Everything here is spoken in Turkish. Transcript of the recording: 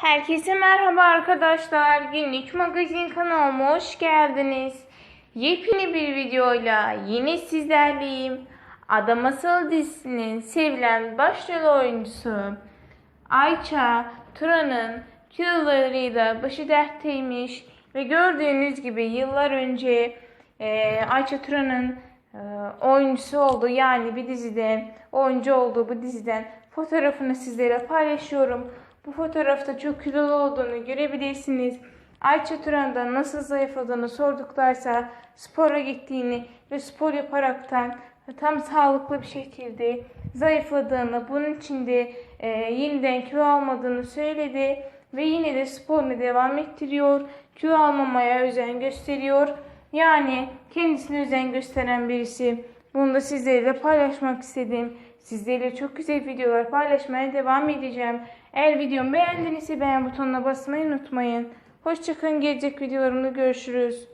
Herkese merhaba arkadaşlar. Günlük magazin kanalıma hoş geldiniz. Yepyeni bir videoyla yine sizlerleyim. Adam Asıl dizisinin sevilen başrol oyuncusu Ayça Turan'ın kilolarıyla başı dertteymiş ve gördüğünüz gibi yıllar önce e, Ayça Turan'ın e, oyuncusu olduğu yani bir dizide oyuncu olduğu bu diziden fotoğrafını sizlere paylaşıyorum. Bu fotoğrafta çok kilolu olduğunu görebilirsiniz. Ayça Turan'da nasıl zayıfladığını sorduklarsa spora gittiğini ve spor yaparaktan tam sağlıklı bir şekilde zayıfladığını, bunun için de e, yeniden kilo almadığını söyledi ve yine de sporunu devam ettiriyor. Kilo almamaya özen gösteriyor. Yani kendisine özen gösteren birisi. Bunu da sizlerle paylaşmak istedim. Sizlerle çok güzel videolar paylaşmaya devam edeceğim. Eğer videomu beğendinizse beğen butonuna basmayı unutmayın. Hoşçakalın. Gelecek videolarımda görüşürüz.